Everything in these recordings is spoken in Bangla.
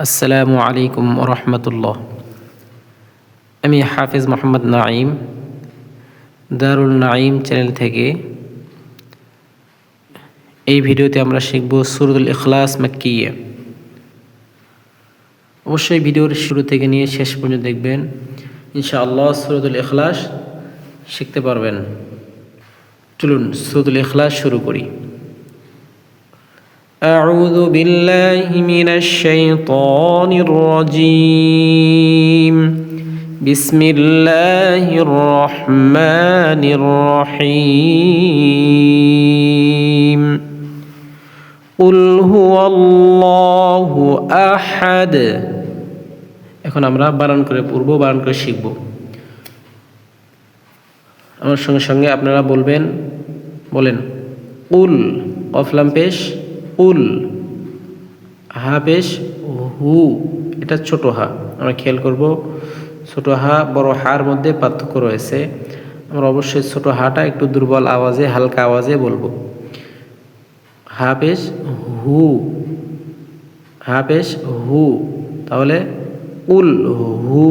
আসসালামু আলাইকুম রহমতুল্লাহ। আমি হাফিজ মোহাম্মদ নাঈম, দারুল নাঈম চ্যানেল থেকে এই ভিডিওতে আমরা শিখব সুরুল ইখলাস মাক্কিয়া। অবশ্যই ভিডিওর শুরু থেকে নিয়ে শেষ পর্যন্ত দেখবেন, ইনশাআল্লাহ সুরতুল ইখলাস শিখতে পারবেন। চলুন সুরতুল ইখলাস শুরু করি। أعوذ بالله من الشيطان الرجيم بسم الله الرحمن الرحيم قل هو الله أحد এখন আমরা বানান করে পড়ব বানান করে শিখব আমার সঙ্গে সঙ্গে আপনারা বলবেন বলেন উল অফলাম পেশ উল, হা পেশ হু, এটা ছোট হা, আমরা খেয়াল করব, ছোট হা, বড় হার মধ্যে পার্থক্য রয়েছে। আমরা অবশ্যই ছোট হাটা একটু দুর্বল আওয়াজে, হালকা আওয়াজে বলব। হা পেশ হু, হা পেশ হু, তাহলে উল, হু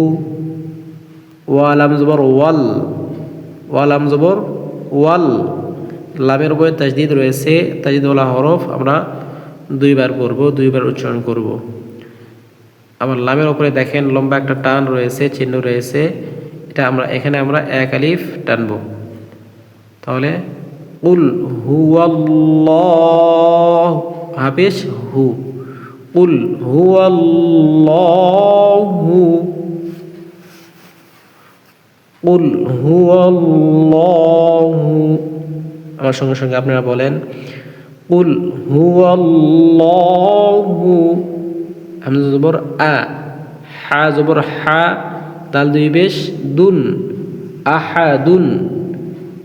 ওয়ালাম জবর, ওয়াল ওয়ালাম জবর, ওয়াল। লামের উপরে তাজদিদ রয়েছে, তাজদিদওয়ালা হরফ আমরা দুইবার পড়ব, দুইবার উচ্চারণ করব। আমার লামের উপরে দেখেন লম্বা একটা টান রয়েছে, চিহ্ন রয়েছে, এটা আমরা, এখানে আমরা এক আলিফ টানব। তাহলে উল হু হাফিস হু। উল হু হু উল হু আমার সঙ্গে সঙ্গে আপনারা বলেন উল হু হামজা জবর আ, হা জবর হা দাল দুই বেশ, দুন, আহাদুন।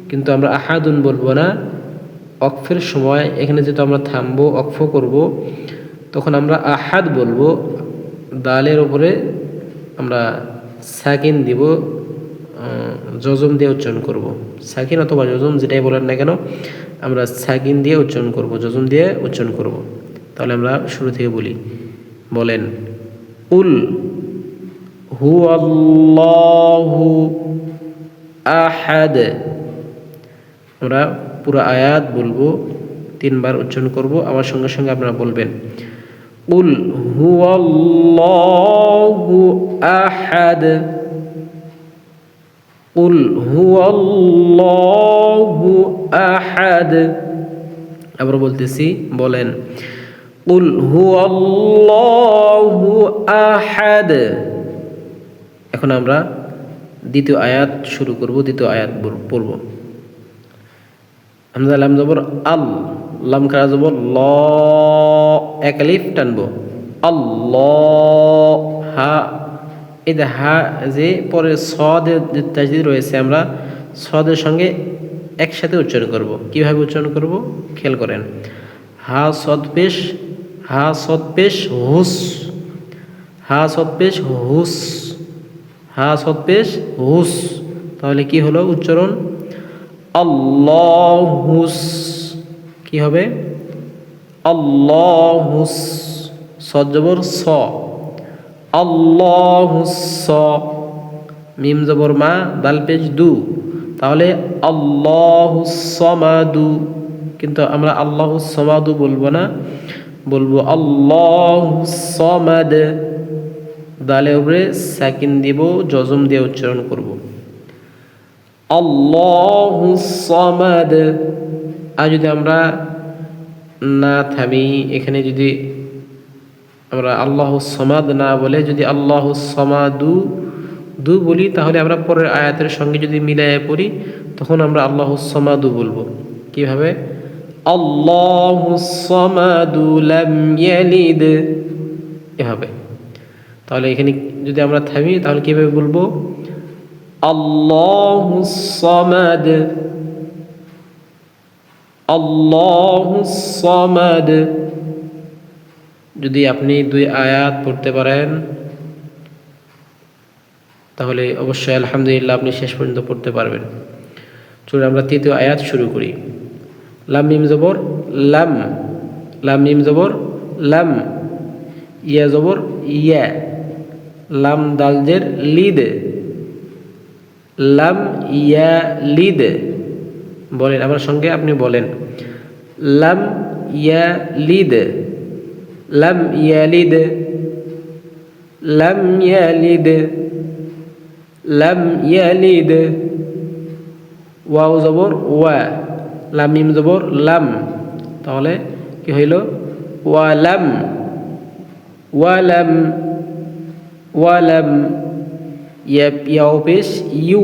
কিন্তু আমরা আহাদুন বলব না, অক্ফের সময়, এখানে যেহেতু আমরা থামবো, অক্ফ করব, তখন আমরা আহাদ বলব, দালের ওপরে আমরা সাকিন দিব জজম দিয়ে উচ্চারণ করব। সাকিন অথবা জজম যেটাই বলেন না কেন, আমরা সাকিন দিয়ে উচ্চারণ করব জজম দিয়ে উচ্চারণ করব। তাহলে আমরা শুরু থেকে বলি, বলেন, উল হু আল্লাহু আহাদ। আমরা পুরো আয়াত বলব, তিনবার উচ্চারণ করব আমার সঙ্গে সঙ্গে আপনারা বলবেন, উল হু আল্লাহু আহাদ। উল হু আল্লাহু আহাদ আবার বলতেছি, বলেন উল হু আল্লাহু আহাদ এখন আমরা দ্বিতীয় আয়াত শুরু করব, দ্বিতীয় আয়াত পড়ব। হামজা লাম জবর আল, লাম কারা জবর? ল, এক আলিফ টানবো। আল্লাহ হা এই হা যে পরে সদের তাজদিদ রয়েছে, আমরা সদের সঙ্গে একসাথে উচ্চারণ করব। কীভাবে উচ্চারণ করব? খেয়াল করেন। হা সদ পেশ, হা সদ পেশ হুস, হা সদ পেশ হুস, হা সদ পেশ হুস। তাহলে কি হলো উচ্চারণ? আল্লাহুস। কি হবে? আল্লাহুস। সদ জবর স। মিম জবর মা, দাল পেজ দু। তাহলে আল্লাহুসমাদু কিন্তু আমরা আল্লাহুসমাদু বলব না, বলব আল্লাহুসমাদ দালে উপরে সাকিন দিব, জজম দিয়ে উচ্চারণ করব। আল্লাহুসমাদ আর যদি আমরা না থামি, এখানে যদি আমরা আল্লাহ সমাদ না বলে যদি আল্লাহ সমাদু দু বলি, তাহলে আমরা পরের আয়াতের সঙ্গে যদি মিলাই পড়ি, তখন আমরা আল্লাহ সমাদু বলব। কীভাবে? আল্লাহ সমাদু এভাবে। তাহলে এখানে যদি আমরা থামি, তাহলে কীভাবে বলব? আল্লাহ সমাদ। আল্লাহ সমাদ। যদি আপনি দুই আয়াত পড়তে পারেন, তাহলে অবশ্যই আলহামদুলিল্লাহ আপনি শেষ পর্যন্ত পড়তে পারবেন। চলুন আমরা তৃতীয় আয়াত শুরু করি। লাম মিম জবর, লাম লাম মিম জবর, লাম, ইয়া জবর, ইয়া, লাম দালজের লিদ, লাম, ইয়া, লিদ। বলেন, আমার সঙ্গে আপনি বলেন। লাম, ইয়া, লিদ। লাম ইয়ালিদ লাম ইয়ালিদ লাম ইয়ালিদ ওয়াও জবর ওয়া লাম মিম জবর লাম তাহলে কি হইল? ওয়ালাম ওয়ালাম ওয়ালাম ইয়াও পেশ ইউ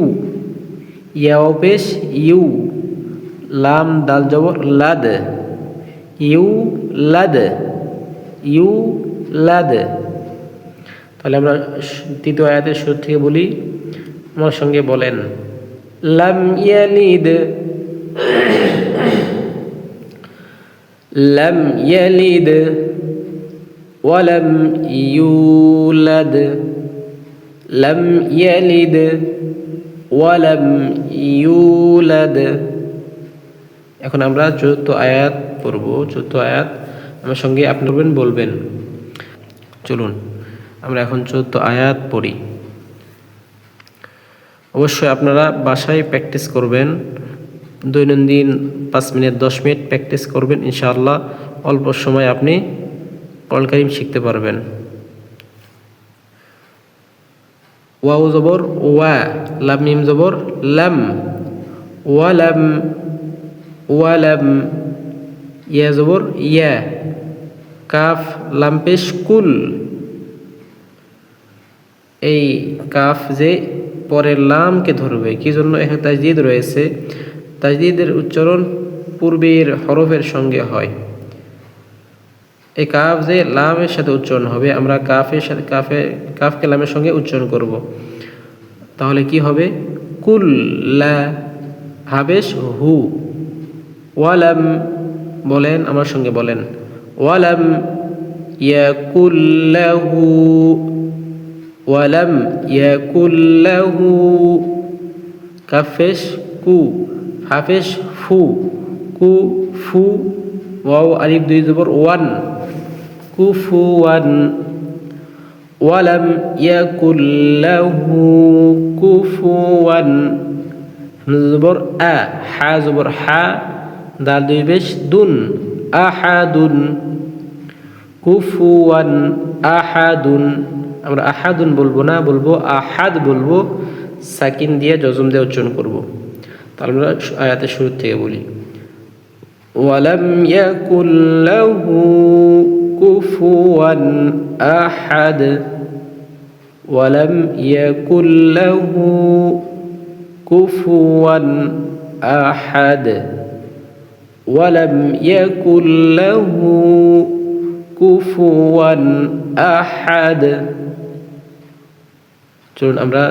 ইয়াও পেশ ইউ। লাম, দাল, জবর, লাদ। ইউ, লাদ। ইউ লাদ। তাহলে আমরা তৃতীয় আয়াতের শুরু থেকে বলি, আমার সঙ্গে বলেন, লাম ইয়ালিদ। লাম ইয়ালিদ ওয়ালাম ইউলাদ। লাম ইয়ালিদ ওয়ালাম ইউলাদ। এখন আমরা চতুর্থ আয়াত পড়ব, চতুর্থ আয়াত আমার সঙ্গে আপনি করবেন বলবেন। চলুন, আমরা এখন চতুর্থ আয়াত পড়ি। অবশ্যই আপনারা বাসায় প্র্যাকটিস করবেন। দৈনন্দিন পাঁচ মিনিট, দশ মিনিট প্র্যাকটিস করবেন। ইনশাআল্লাহ অল্প সময় আপনি কোরআন কারিম শিখতে পারবেন। ওয়াও জবর, ওয়া, লাম, মিম জবর, লাম ওয়ালাম ওয়ালাম ইয়া জবর, ইয়া। কাফ লাম পেশ কুল। এই কাফ যে পরের লামকে ধরবে, কি জন্য? এখানে তাজদিদ রয়েছে। তাজদিদের উচ্চারণ পূর্বের হরফের সঙ্গে হয়। এই কাফ যে লামের সাথে উচ্চারণ হবে, আমরা কাফের সাথে, কাফে, কাফকে লামের সঙ্গে উচ্চারণ করব। তাহলে কি হবে? কুল লা হাবেশ হু। ওয়ালাম বলেন, আমার সঙ্গে বলেন। ওয়ালাম ইয়াকুল্লাহু ওয়ালাম ইয়াকুল্লাহু কাফেশ কু হাফেশ ফু কু ফু ওয়াও আলিফ দুই জবর ওয়ান কুফুয়ান ওয়ালাম ইয়াকুল্লাহু কুফুয়ান জবর আ হা জবর হা দাল দুই বেশ দুন আহাদুন, কুফুয়ান আহাদুন। আমরা আহাদুন বলব না, বলব আহাদ বলব, সাকিন দিয়ে জজম দিয়ে উচ্চারণ করব। তাহলে আমরা আয়াতের শুরু থেকে বলি। ওয়ালাম ইয়াকুল লাহু কুফুয়ান আহাদ, ওয়ালাম ইয়াকুল লাহু কুফুয়ান আহাদ। ওয়ালাম ইয়াকুল লাহু কুফুয়ান আহাদ চলুন আমরা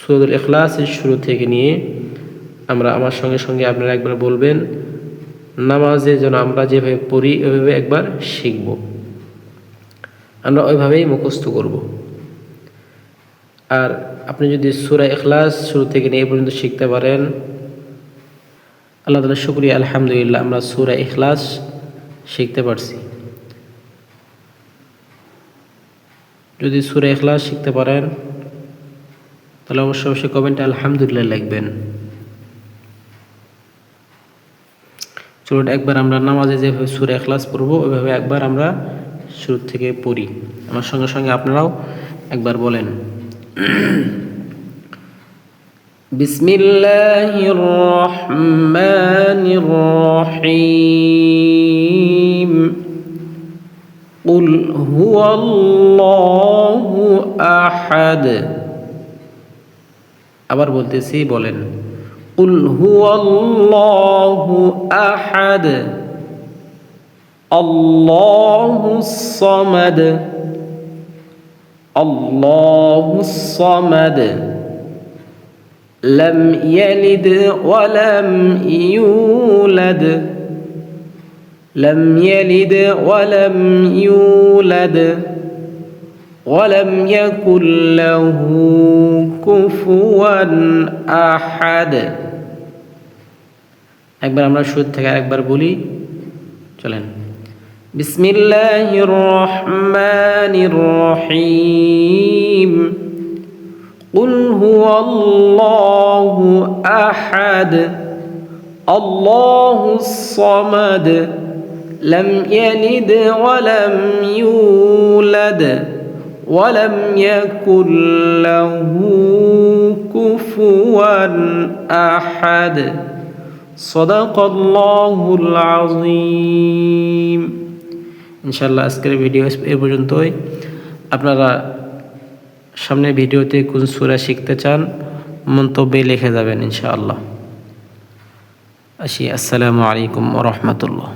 সৌদুল এখলাসের শুরু থেকে নিয়ে আমরা আমার সঙ্গে সঙ্গে আপনারা একবার বলবেন, নামাজে যেন আমরা যেভাবে পড়ি ওইভাবে একবার শিখব। আমরা ওইভাবেই মুখস্থ করব। আর আপনি যদি সুরা এখলাস শুরু থেকে নিয়ে পর্যন্ত শিখতে পারেন আল্লাহ তালা শুক্রিয়া, আলহামদুলিল্লাহ আমরা সুরা এখলাস শিখতে পারছি। যদি সুরা এখলাস শিখতে পারেন, তাহলে অবশ্যই অবশ্যই কমেন্টে আলহামদুলিল্লাহ লিখবেন। চলুন, একবার আমরা নামাজে যেভাবে সুরে এখলাস পড়ব, ওইভাবে একবার আমরা শুরু থেকে পড়ি। আমার সঙ্গে সঙ্গে আপনারাও একবার বলেন। বিসমিল্লাহির রহমানির রহিম قل هو الله أحد আবার বলতেছি বলেন قل هو الله احد الله الصمد الله الصمد لم يلد ولم يولد لم يلد ولم يولد ولم يكن له كفوا احد একবার আমরা শুরু থেকে আরেকবার বলি চলেন بسم الله الرحمن الرحيم قل هو الله احد الله الصمد لم يلد ولم يولد ولم يكن له كفوا احد صدق الله العظيم ইনশাল্লাহ আজকের ভিডিও এ পর্যন্তই আপনারা সামনের ভিডিওতে কোন সুরা শিখতে চান মন্তব্যে লিখে যাবেন ইনশাআল্লাহ। আসি আসসালামু আলাইকুম রহমতুল্লাহ।